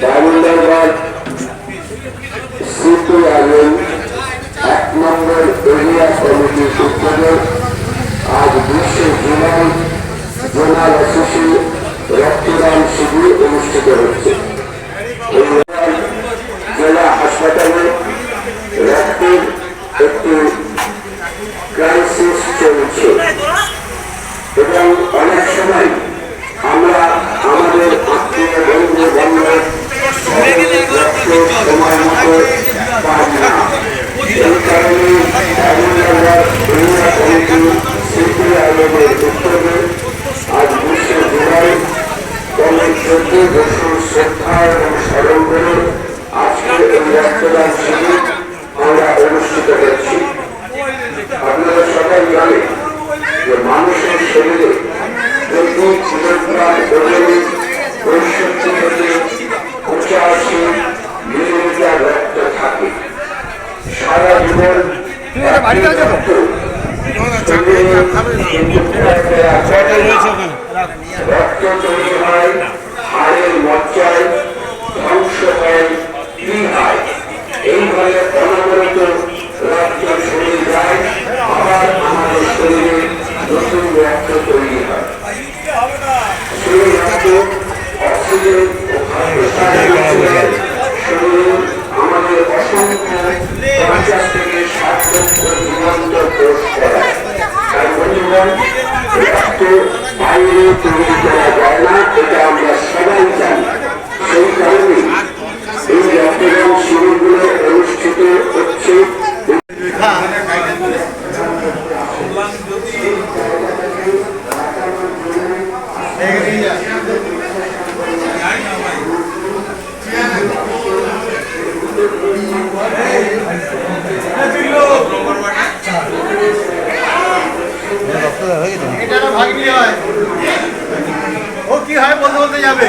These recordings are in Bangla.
ডায়মন্ডারবাদ সিপিআইএম এক নম্বর এরিয়া কমিটির উদ্যোগে আজ বিশে জুলাই জোনাল অফিসে রক্তদান শিবির অনুষ্ঠিত হচ্ছে এই জেলা হাসপাতালে রক্তের একটি ক্রাইসিস চলছে এবং অনেক সময় আমরা আমাদের আত্মীয় বন্ধু বান্ধব সময় মতো পাই না এই কারণে এমনভাবে এরিয়া কমিটি সিপিআইএমের উদ্যোগে আজ বিশ্ব জুলাই চোদ্দ বছর শ্রদ্ধা এবং স্মরণ করে আজকে এই রক্তদান শিবির আমরা অনুষ্ঠিত করছি। আপনারা মানুষের শরীরে প্রতি কিলোগ্রাম ওজনে থেকে পঁচাশি মিলিমিটার রক্ত থাকে সারা জীবন একই রক্ত শরীরে রক্ত তৈরি হয় হাড়ের মজ্জায় ধ্বংস হয় কি হয় এইভাবে অনবরত রক্ত ছড়িয়ে যায় আবার আমাদের শরীরে নতুন রক্ত তৈরি হয় সেই রক্ত অক্সিজেন ও খাদ্যসারের মাধ্যমে শরীরে আমাদের অসংখ্য পঞ্চাশ থেকে ষাট লক্ষ জীবন্ত কোষ করায় তাই বন্ধুগণ রক্ত বাইরে তৈরি করা যায় না এটা আমরা সবাই জানি সেই কারণে এই রক্তদান শিবিরগুলো অনুষ্ঠিত হচ্ছে এটা ভাগ্নি হয়। ও কি হয় বলতে বলতে যাবে?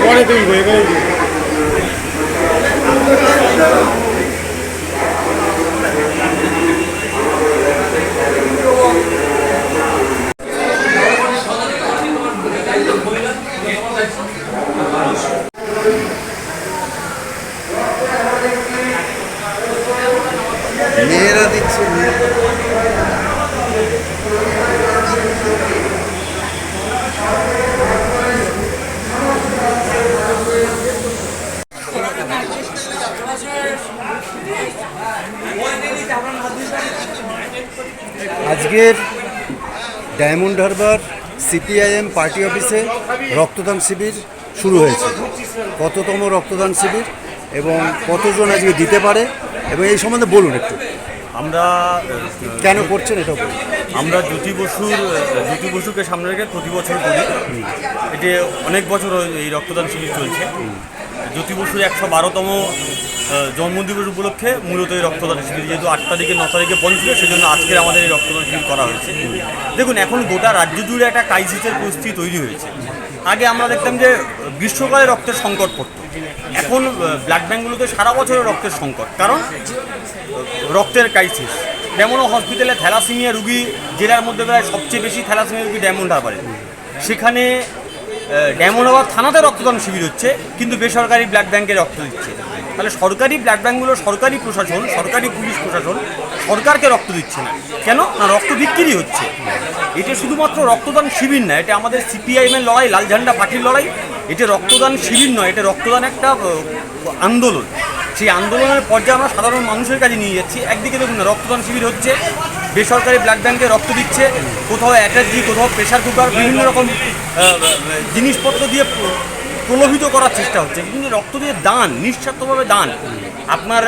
পরে তুলবো Thank মেয়েরা দিচ্ছে মেয়েরা আজকের ডায়মন্ড হারবার সিপিআইএম পার্টি অফিসে রক্তদান শিবির শুরু হয়েছে। কততম রক্তদান শিবির এবং কতজন আজকে দিতে পারে? এবং এই সম্বন্ধে বলুন একটু। আমরা কেন করছেন এটা বলুন। আমরা জ্যোতি বসুর জ্যোতি বসুকে সামনে রেখে প্রতি বছর করি। এটি অনেক বছর এই রক্তদান শিবির চলছে। জ্যোতি বসুর একশো বারোতম জন্মদিবস উপলক্ষে মূলত এই রক্তদান শিবির, যেহেতু আট তারিখে, ন তারিখে পৌঁছবে সেজন্য আজকে আমাদের এই রক্তদান শিবির করা হয়েছে। দেখুন, এখন গোটা রাজ্য জুড়ে একটা ক্রাইসিসের পরিস্থিতি তৈরি হয়েছে। আগে আমরা দেখতাম যে গ্রীষ্মকালে রক্তের সংকট পড়তো। এখন ব্লাড ব্যাঙ্কগুলোতে সারা বছরের রক্তের সংকট। কারণ, রক্তের ক্রাইসিস যেমন হসপিটালে থ্যালাসিমিয়া রুগী, জেলার মধ্যে প্রায় সবচেয়ে বেশি থ্যালাসিমিয়া রুগী ডায়মন্ড হারবারে সেখানে ডায়মন্ড হারবার থানাতে রক্তদান শিবির হচ্ছে, কিন্তু বেসরকারি ব্লাড ব্যাঙ্কে রক্ত দিচ্ছে। তাহলে সরকারি ব্লাড ব্যাঙ্কগুলো সরকারি প্রশাসন, সরকারি পুলিশ প্রশাসন সরকারকে রক্ত দিচ্ছে না। কেন? না, রক্ত বিক্রি হচ্ছে। এটা শুধুমাত্র রক্তদান শিবির না, এটা আমাদের সিপিআইএমের লড়াই, লাল ঝান্ডা পার্টির লড়াই। এটা রক্তদান শিবির নয়, এটা রক্তদান একটা আন্দোলন। সেই আন্দোলনের পর্যায়ে আমরা সাধারণ মানুষের কাছে নিয়ে যাচ্ছি। একদিকে দেখুন না, রক্তদান শিবির হচ্ছে, বেসরকারি ব্লাড ব্যাঙ্কে রক্ত দিচ্ছে, কোথাও অ্যাটার্জি, কোথাও প্রেশার কুকার, বিভিন্ন রকম জিনিসপত্র দিয়ে প্রলোভিত করার চেষ্টা হচ্ছে। কিন্তু রক্ত দিয়ে দান, নিঃস্বার্থভাবে দান, আপনার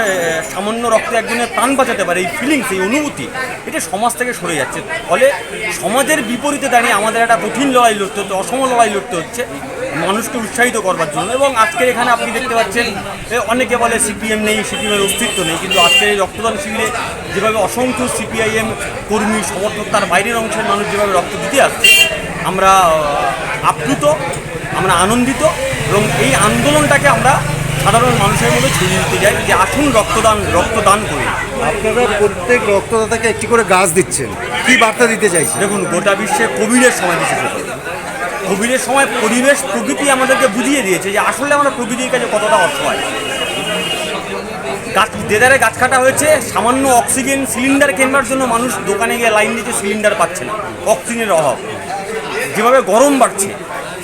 সামান্য রক্ত একজনের প্রাণ বাঁচাতে পারে, এই ফিলিংস এই অনুভূতি, এটা সমাজ থেকে সরে যাচ্ছে। ফলে সমাজের বিপরীতে দাঁড়িয়ে আমাদের একটা কঠিন লড়াই লড়তে হচ্ছে, অসম লড়াই লড়তে হচ্ছে, মানুষকে উৎসাহিত করবার জন্য। এবং আজকের এখানে আপনি দেখতে পাচ্ছেন অনেকে বলে সিপিএম নেই, সিপিএমের অস্তিত্ব নেই, কিন্তু আজকের এই রক্তদান শিবিরে যেভাবে অসংখ্য সিপিআইএম কর্মী, সমর্থক, তার বাইরের অংশের মানুষ যেভাবে রক্ত দিতে আসছে, আমরা আপ্লুত। আমরা আনন্দিত এবং এই আন্দোলনটাকে আমরা সাধারণ মানুষের মধ্যে ছড়িয়ে দিতে চাই যে আসুন রক্তদান রক্তদান করি আপনারা প্রত্যেক রক্তদাতাকে একটি করে গাছ দিচ্ছেন। কি বার্তা দিতে চাইছেন? দেখুন গোটা বিশ্বে কোভিডের সময় বিশেষ করে কোভিডের সময় পরিবেশ প্রকৃতি আমাদেরকে বুঝিয়ে দিয়েছে যে আসলে আমরা প্রকৃতির কাছে কতটা অসহায় গাছ দেদারে গাছ কাটা হয়েছে সামান্য অক্সিজেন সিলিন্ডার কেনবার জন্য মানুষ দোকানে গিয়ে লাইন দিতে সিলিন্ডার পাচ্ছে না। অক্সিজেনের অভাব। যেভাবে গরম বাড়ছে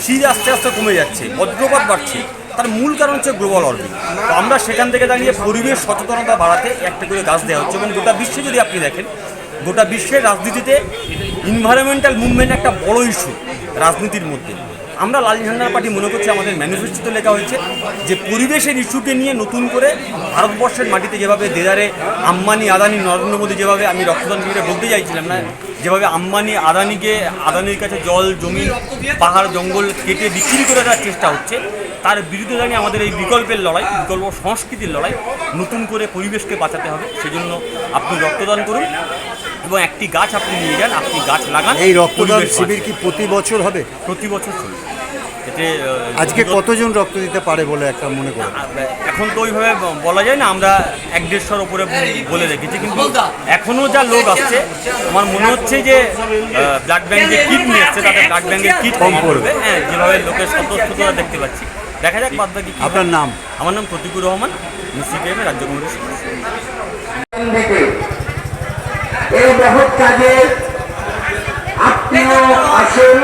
শীত আস্তে আস্তে কমে যাচ্ছে, বজ্রপাত বাড়ছে। তার মূল কারণ হচ্ছে গ্লোবাল ওয়ার্মিং তো আমরা সেখান থেকে দাঁড়িয়ে পরিবেশ সচেতনতা বাড়াতে একটা করে গাছ দেওয়া হচ্ছে। এবং গোটা বিশ্বে যদি আপনি দেখেন, গোটা বিশ্বের রাজনীতিতে ইনভায়রনমেন্টাল মুভমেন্ট একটা বড় ইস্যু রাজনীতির মধ্যে। আমরা লাল ঝান্ডার পার্টি মনে করছি আমাদের ম্যানিফেস্টোতে লেখা হয়েছে যে পরিবেশের ইস্যুকে নিয়ে নতুন করে ভারতবর্ষের মাটিতে যেভাবে দেদারে আম্বানি আদানি নরেন্দ্র মোদী যেভাবে আমি রক্তদান শিবিরে বলতে চাইছিলাম না যেভাবে আম্বানি আদানিকে আদানির কাছে জল জমি পাহাড় জঙ্গল কেটে বিক্রি করে দেওয়ার চেষ্টা হচ্ছে তার বিরুদ্ধে দাঁড়িয়ে আমাদের এই বিকল্পের লড়াই বিকল্প সংস্কৃতির লড়াই নতুন করে পরিবেশকে বাঁচাতে হবে সেজন্য আপনি রক্তদান করুন এবং একটি গাছ আপনি নিয়ে যান আপনি গাছ লাগান এই রক্তদান শিবির কি প্রতি বছর হবে? প্রতি বছর চলবে। এতে আজকে কতজন রক্ত দিতে পারে বলে একটা মনে করেন এখন তো ওইভাবে বলা যায় না আমরা এক দেড়শোর উপরে বলে রেখেছি কিন্তু এখনও যা লোক আসছে আমার মনে হচ্ছে যে ব্লাড ব্যাংকে কিট নিয়ে এসছে তাদের ব্লাড ব্যাংকের কিট কম পড়বে। হ্যাঁ যেভাবে লোকের স্বতঃস্ফূর্ততা দেখতে পাচ্ছি। দেখা যাক বাদ বাকি আপনার নাম? আমার নাম প্রতিকুর রহমান সিপিএমের রাজ্য কমিটির সদস্য। থেকে এই মহৎ কাজে আপনিও আসুন।